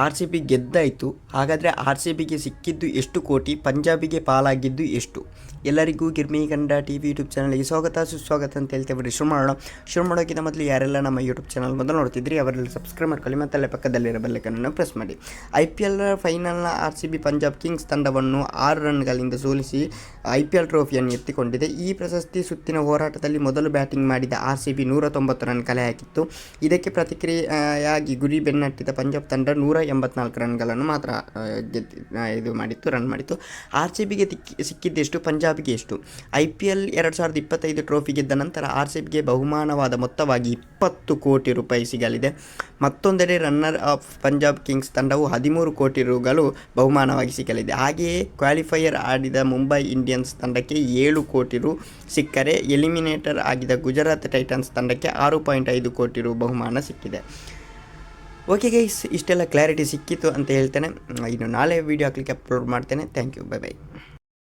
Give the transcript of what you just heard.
R C B ಗೆದ್ದಾಯಿತು. ಹಾಗಾದರೆ R C ಬಿಗೆ ಸಿಕ್ಕಿದ್ದು ಎಷ್ಟು ಕೋಟಿ, ಪಂಜಾಬಿಗೆ ಪಾಲಾಗಿದ್ದು ಎಷ್ಟು? ಎಲ್ಲರಿಗೂ Girmi Kannada T V YouTube ಚಾನಲ್ಗೆ ಸ್ವಾಗತ, ಸುಸ್ವಾಗತ ಅಂತ ಹೇಳ್ತೇವೆ ಶುರು ಮಾಡೋಣ ಶುರು ಮಾಡೋಕ್ಕಿಂತ ಮೊದಲು ಯಾರೆಲ್ಲ ನಮ್ಮ ಯೂಟ್ಯೂಬ್ ಚಾನಲ್ ಮೊದಲು ನೋಡ್ತಿದ್ರಿ, ಅವರೆಲ್ಲ ಸಬ್ಸ್ಕ್ರೈಬ್ ಮಾಡ್ಕೊಳ್ಳಿ ಮತ್ತು ಅಲ್ಲೇ ಪಕ್ಕದಲ್ಲಿರೋ ಬೆಲ್ಲೈಕನ್ನು ಪ್ರೆಸ್ ಮಾಡಿ. I P L ಫೈನಲ್ನ R C B Punjab Kings ತಂಡವನ್ನು ಆರು ರನ್ಗಳಿಂದ ಸೋಲಿಸಿ ಐ ಪಿ ಎಲ್ ಟ್ರೋಫಿಯನ್ನು ಎತ್ತಿಕೊಂಡಿದೆ. ಈ ಪ್ರಶಸ್ತಿ ಸುತ್ತಿನ ಹೋರಾಟದಲ್ಲಿ ಮೊದಲು ಬ್ಯಾಟಿಂಗ್ ಮಾಡಿದ ಆರ್ ಸಿ ಬಿ ನೂರ ತೊಂಬತ್ತು ರನ್ ಕಲೆ ಹಾಕಿತ್ತು. ಇದಕ್ಕೆ ಪ್ರತಿಕ್ರಿಯೆಯಾಗಿ ಗುರಿ ಬೆನ್ನಟ್ಟಿದ ಪಂಜಾಬ್ ತಂಡ ನೂರ ಎಂಬತ್ನಾಲ್ಕು ರನ್ಗಳನ್ನು ಮಾತ್ರ ಇದು ಮಾಡಿತ್ತು ರನ್ ಮಾಡಿತ್ತು. ಆರ್ ಸಿ ಬಿಗೆ ಸಿಕ್ಕಿದ್ದೆಷ್ಟು ಪಂಜಾಬ್ಗೆ ಎಷ್ಟು? ಐ ಪಿ ಎಲ್ ಎರಡು ಸಾವಿರದ ಇಪ್ಪತ್ತೈದು ಟ್ರೋಫಿ ಗೆದ್ದ ನಂತರ ಆರ್ ಸಿ ಬಿಗೆ ಬಹುಮಾನವಾದ ಮೊತ್ತವಾಗಿ ಇಪ್ಪತ್ತು ಕೋಟಿ ರೂಪಾಯಿ ಸಿಗಲಿದೆ. ಮತ್ತೊಂದೆಡೆ ರನ್ನರ್ ಆಫ್ ಪಂಜಾಬ್ ಕಿಂಗ್ಸ್ ತಂಡವು ಹದಿಮೂರು ಕೋಟಿ ರುಗಳು ಬಹುಮಾನವಾಗಿ ಸಿಗಲಿದೆ. ಹಾಗೆಯೇ ಕ್ವಾಲಿಫೈಯರ್ ಆಡಿದ ಮುಂಬೈ ಇಂಡಿಯನ್ಸ್ ತಂಡಕ್ಕೆ ಏಳು ಕೋಟಿ ರು ಸಿಕ್ಕರೆ ಎಲಿಮಿನೇಟರ್ ಆಗಿದ ಗುಜರಾತ್ ಟೈಟನ್ಸ್ ತಂಡಕ್ಕೆ ಆರು ಪಾಯಿಂಟ್ ಐದು ಕೋಟಿ ರು ಬಹುಮಾನ ಸಿಕ್ಕಿದೆ. ಓಕೆ ಗೈಸ್ ಇಷ್ಟೆಲ್ಲ ಕ್ಲಾರಿಟಿ ಸಿಕ್ಕಿತ್ತು ಅಂತ ಹೇಳ್ತೇನೆ. ಇನ್ನು ನಾಳೆ ವೀಡಿಯೋ ಹಾಕ್ಲಿಕ್ಕೆ ಅಪ್ಲೋಡ್ ಮಾಡ್ತೇನೆ. Thank you bye bye